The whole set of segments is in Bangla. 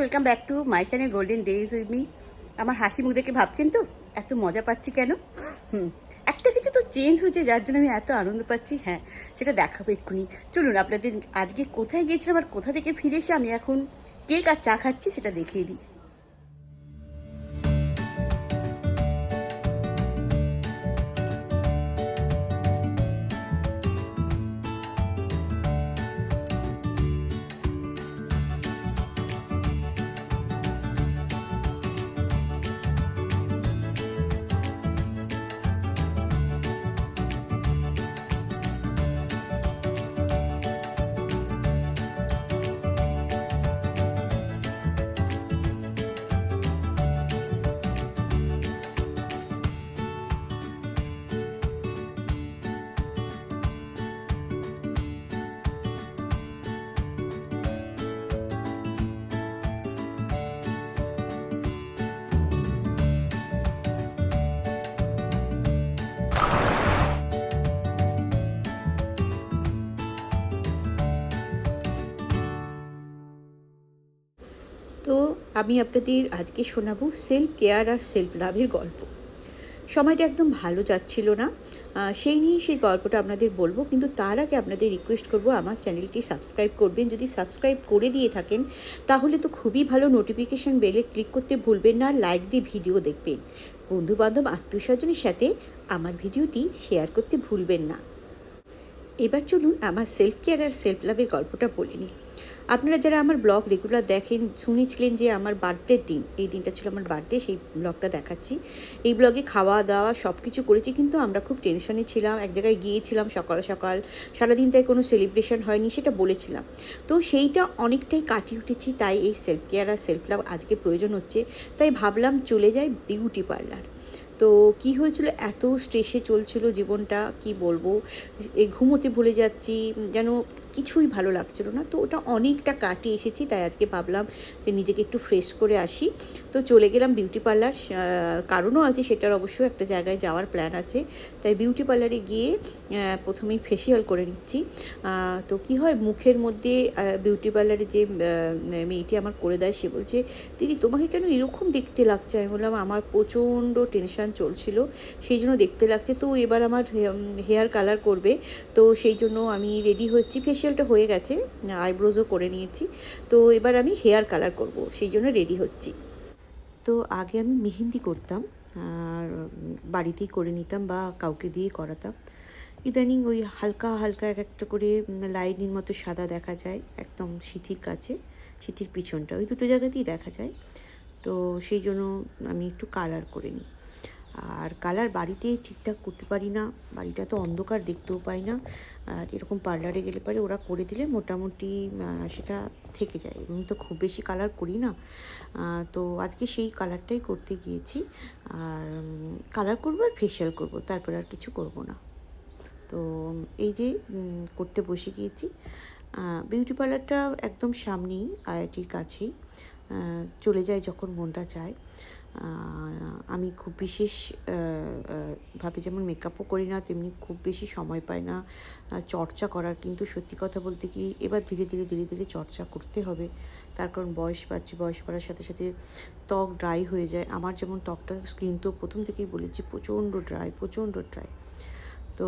Welcome back to my channel golden days with me আমার হাসি মুখ দেখে ভাবছেন তো? এত মজা পাচ্ছি কেন? হুম, একটা কিছু তো চেঞ্জ হয়েছে, যার জন্য আমি এত আনন্দ পাচ্ছি। হ্যাঁ সেটা দেখাবো এক্ষুনি। চলুন, আপনাদের আজকে কোথায় গিয়েছিলাম আর কোথা থেকে ফিরে এসে আমি এখন কেক আর চা খাচ্ছি সেটা দেখিয়ে দিই। আমি আপনাদের আজকে শোনাবো সেলফ কেয়ার আর সেলফ লাভের গল্প। সময়টা একদম ভালো যাচ্ছিল না। সেই নিয়ে সেই গল্পটা আপনাদের বলব, কিন্তু তার আগে আপনাদের রিকোয়েস্ট করব, আমার চ্যানেলটি সাবস্ক্রাইব করবেন। যদি সাবস্ক্রাইব করে দিয়ে থাকেন, তাহলে তো খুবই ভালো নোটিফিকেশান বেলে ক্লিক করতে ভুলবেন না লাইক দিয়ে ভিডিও দেখবেন। বন্ধুবান্ধব আত্মীয় স্বজনের সাথে আমার ভিডিওটি শেয়ার করতে ভুলবেন না। এবার চলুন আমার সেলফ কেয়ার আর সেলফ লাভের গল্পটা বলে নিই। আপনারা যারা আমার ব্লগ রেগুলার দেখেন, শুনেছিলেন যে আমার বার্থডের দিন। এই দিনটা ছিল আমার বার্থডে সেই ব্লগটা দেখাচ্ছি। এই ব্লগে খাওয়া দাওয়া সব কিছু করেছি, কিন্তু আমরা খুব টেনশনে ছিলাম, এক জায়গায় গিয়েছিলাম সকাল সকাল। সারাদিন তাই কোনো সেলিব্রেশন হয়নি, সেটা বলেছিলাম। তো সেইটা অনেকটাই কাটিয়ে উঠেছি, তাই এই সেলফ কেয়ার আর সেলফ লাভ আজকে প্রয়োজন হচ্ছে। তাই ভাবলাম চলে যাই বিউটি পার্লার তো কি হয়েছিল, এত স্ট্রেসে চলছিল জীবনটা, কি বলব? এই ঘুমোতে ভুলে যাচ্ছি, যেন কিছুই ভালো লাগছিল না। তো ওটা অনেকটা কাটিয়ে এসেছি, তাই আজকে ভাবলাম যে নিজেকে একটু ফ্রেশ করে আসি। তো চলে গেলাম বিউটি পার্লার কারণও আছে সেটার অবশ্যই একটা জায়গায় যাওয়ার প্ল্যান আছে। তাই বিউটি পার্লারে গিয়ে প্রথমেই ফেসিয়াল করে নিচ্ছি। তো কি হয়, মুখের মধ্যে বিউটি পার্লারে যে মেয়েটি আমার করে দেয়, সে বলছে, দিদি, তোমাকে কেন এরকম দেখতে লাগছে? আমি বললাম, আমার প্রচণ্ড টেনশন চলছিল, সেই জন্য দেখতে লাগছে। তো এবার আমার হেয়ার কালার করবে। তো সেই জন্য আমি রেডি হচ্ছি ফেসিয়ালটা হয়ে গেছে আইব্রোজও করে নিয়েছি। তো এবার আমি হেয়ার কালার করব, সেই জন্য রেডি হচ্ছি। তো আগে আমি মেহেন্দি করতাম, আর বাড়িতেই করে নিতাম বা কাউকে দিয়ে করাতাম। ইদানিং ওই হালকা হালকা এক একটা করে লাইনের মতো সাদা দেখা যায়, একদম সিথির কাছে, সিথির পিছনটা, ওই দুটো জায়গাতেই দেখা যায়। তো সেই জন্য আমি একটু কালার করে নিই। আর কালার বাড়িতে ঠিকঠাক করতে পারি না। বাড়িটা তো অন্ধকার, দেখতেও পাই না। আর এরকম পার্লারে গেলে পরে ওরা করে দিলে মোটামুটি সেটা থেকে যায়। আমি তো খুব বেশি কালার করি না। তো আজকে সেই কালারটাই করতে গিয়েছি। আর কালার করব আর ফেশিয়াল করব। তারপর আর কিছু করব না। তো, এই যে করতে বসে গিয়েছি। বিউটি পার্লারটা একদম সামনেই আইআইটির কাছেই। চলে যায় যখন মনটা চায়। আমি খুব বিশেষ ভাবে যেমন মেকআপও করি না, তেমনি খুব বেশি সময় পাই না চর্চা করার। কিন্তু সত্যি কথা বলতে কি, এবার ধীরে ধীরে ধীরে ধীরে চর্চা করতে হবে। তার কারণ বয়স বাড়ছে, বয়স বাড়ার সাথে সাথে ত্বক ড্রাই হয়ে যায়। আমার যেমন ত্বকটা স্কিন তো প্রথম থেকেই বলেছি, প্রচণ্ড ড্রাই প্রচণ্ড ড্রাই তো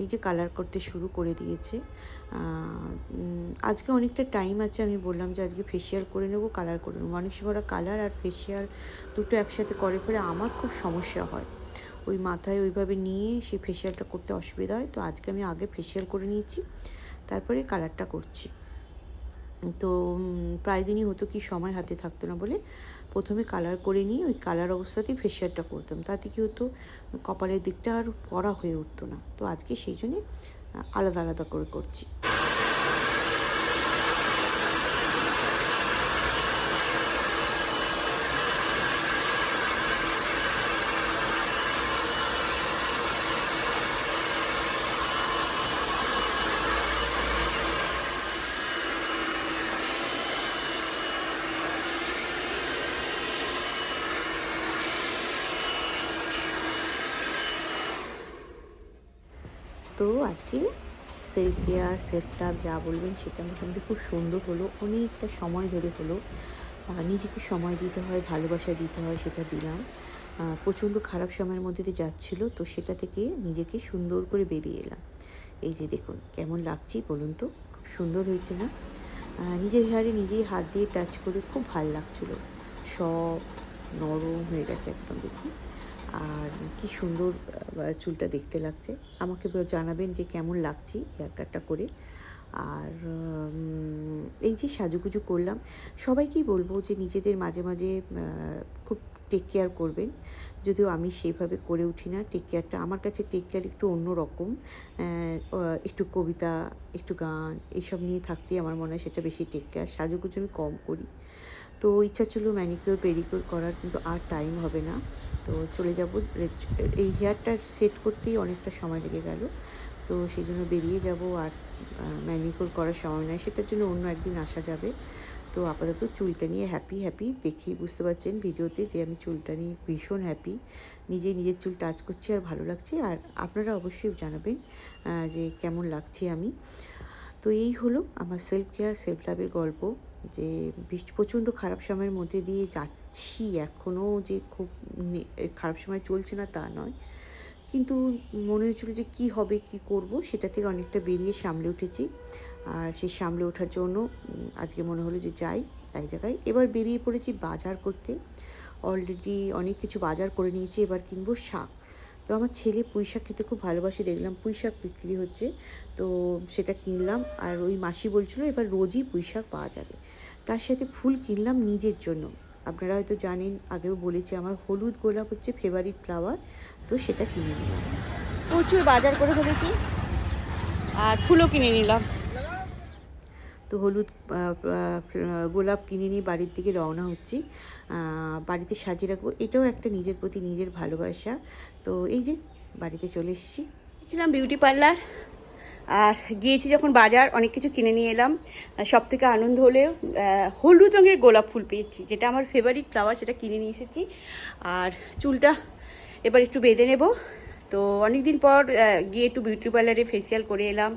এই যে কালার করতে শুরু করে দিয়েছে আজকে অনেকটা টাইম আছে, আমি বললাম যে আজকে ফেসিয়াল করে নেব কালার করে নেব। অনেক সময় ওরা কালার আর ফেসিয়াল দুটো একসাথে করে ফেলে, আমার খুব সমস্যা হয়। ওই মাথায় ওইভাবে নিয়ে সেই ফেসিয়ালটা করতে অসুবিধা হয়, তো আজকে আমি আগে ফেসিয়াল করে নিয়েছি, তারপরে কালারটা করছি। তো প্রায় দিনই হতো কি সময় হাতে থাকতো না বলে প্রথমে কালার করে নিয়ে ওই কালার অবস্থাতেই ফেসিয়ালটা করতাম। তাতে কি হতো, কপালের দিকটা আর পড়া হয়ে উঠতো না। তো আজকে সেই জন্যে, আলাদা আলাদা করে করছি। তো আজকে সেলফ কেয়ার সেলফ যা বলবেন সেটা মোটামুটি খুব সুন্দর হলো। অনেকটা সময় ধরে হলো। নিজেকে সময় দিতে হয়, ভালোবাসা দিতে হয় সেটা দিলাম। প্রচণ্ড খারাপ সময়ের মধ্যে দিয়ে যাচ্ছিল তো সেটা থেকে নিজেকে সুন্দর করে বেরিয়ে এলাম। এই যে দেখুন কেমন লাগছে বলুন তো? খুব সুন্দর হয়েছে না? নিজের হেয়ারে নিজেই হাত দিয়ে টাচ করে খুব ভালো লাগছিল। সব নরম হয়ে গেছে একদম দেখুন। আর কি সুন্দর চুলটা দেখতে লাগছে। আমাকে জানাবেন যে কেমন লাগছে হেয়ার করে। আর এই যে সাজুগুজু করলাম, সবাইকেই বলব যে নিজেদের মাঝে মাঝে খুব টেক কেয়ার করবেন। যদিও আমি সেইভাবে করে উঠি না টেক কেয়ারটা আমার কাছে টেক কেয়ার একটু অন্যরকম আহ, আহ, একটু কবিতা একটু গান এইসব নিয়ে থাকতেই আমার মনে হয় সেটা বেশি টেক কেয়ার সাজুগুজু আমি কম করি। তো ইচ্ছা ছিল ম্যানিকিওর পেডিকিওর করার কিন্তু আর টাইম হবে না। তো চলে যাব। এই হেয়ারটা সেট করতেই অনেকটা সময় লেগে গেল। তো সেই জন্য বেরিয়ে যাব আর ম্যানিকিওর করার সময় নয়। সেটার জন্য অন্য একদিন আসা যাবে। তো আপাতত চুলটা নিয়ে হ্যাপি হ্যাপি দেখেই বুঝতে পারছেন ভিডিওতে যে আমি চুলটা নিয়ে ভীষণ হ্যাপি নিজে নিজের চুল টাচ করছি আর ভালো লাগছে। আর আপনারা অবশ্যই জানাবেন যে কেমন লাগছে আমি। তো এই হলো আমার সেলফ কেয়ার সেলফ লাভের গল্প। যে প্রচণ্ড খারাপ সময়ের মধ্যে দিয়ে যাচ্ছি। এখনও যে খুব খারাপ সময় চলছে না তা নয়। কিন্তু মনে হচ্ছিল যে কি হবে, কি করব, সেটা থেকে অনেকটা বেরিয়ে সামলে উঠেছি। আর সে সামলে ওঠার জন্য আজকে মনে হলো যে যাই এক জায়গায়। এবার বেরিয়ে পড়েছি বাজার করতে। অলরেডি অনেক কিছু বাজার করে নিয়েছি, এবার কিনবো শাক। তো আমার ছেলে পুঁই শাক খেতে খুব ভালোবাসে, দেখলাম পুঁই শাক বিক্রি হচ্ছে। তো সেটা কিনলাম আর ওই মাসি বলছিল এবার রোজই পুঁই শাক পাওয়া যাবে। তার সাথে ফুল কিনলাম নিজের জন্য। আপনারা হয়তো জানেন, আগেও বলেছি আমার হলুদ গোলাপ হচ্ছে ফেভারিট ফ্লাওয়ার তো সেটা কিনে নিলাম। প্রচুর বাজার করে ফেলেছি। আর ফুলও কিনে নিলাম। তো হলুদ গোলাপ কিনে নিয়ে বাড়ির দিকে রওনা হচ্ছি। বাড়িতে সাজিয়ে রাখব। এটাও একটা নিজের প্রতি নিজের ভালোবাসা। তো এই যে, বাড়িতে চলে এসেছি। ছিলাম বিউটি পার্লার। আর গিয়েছি যখন বাজার, অনেক কিছু কিনে নিয়ে এলাম। সব থেকে আনন্দ হলেও হলুদ রঙের গোলাপ ফুল পেয়েছি, যেটা আমার ফেভারিট ফ্লাওয়ার সেটা কিনে নিয়ে এসেছি। আর চুলটা এবার একটু বেঁধে নেব। তো অনেক দিন পর গিয়ে একটু বিউটি পার্লারে ফেসিয়াল করে এলাম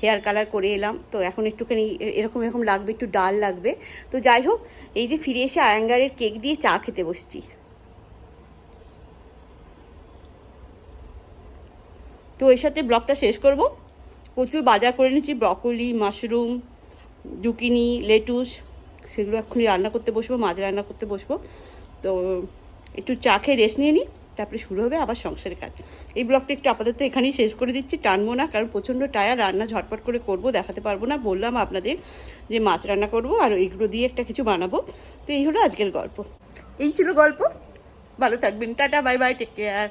হেয়ার কালার করে এলাম, তো এখন একটুখানি এরকম এরকম লাগবে, একটু ডাল লাগবে। তো যাই হোক, এই যে ফিরে এসে আয়াঙ্গারের কেক দিয়ে চা খেতে বসছি। তো এর সাথে ব্লগটা শেষ করব। প্রচুর বাজার করে নিয়েছি ব্রকলি মাশরুম জুকিনি লেটুস সেগুলো এক্ষুনি রান্না করতে বসবো, মাছ রান্না করতে বসবো। তো একটু চা খেয়ে রেস্ট নিয়ে নিই। তারপরে শুরু হবে আবার সংসারের কাজ। এই ব্লগটা একটু আপাতত এখানেই শেষ করে দিচ্ছি। টানবো না, কারণ প্রচণ্ড টায়ার, রান্না ঝটপট করে করব, দেখাতে পারব না। বললাম আপনাদের যে মাছ রান্না করব, আর এগুলো দিয়ে একটা কিছু বানাবো। তো এই হলো আজকের গল্প। এই ছিল গল্প। ভালো থাকবেন। Tata, bye bye take care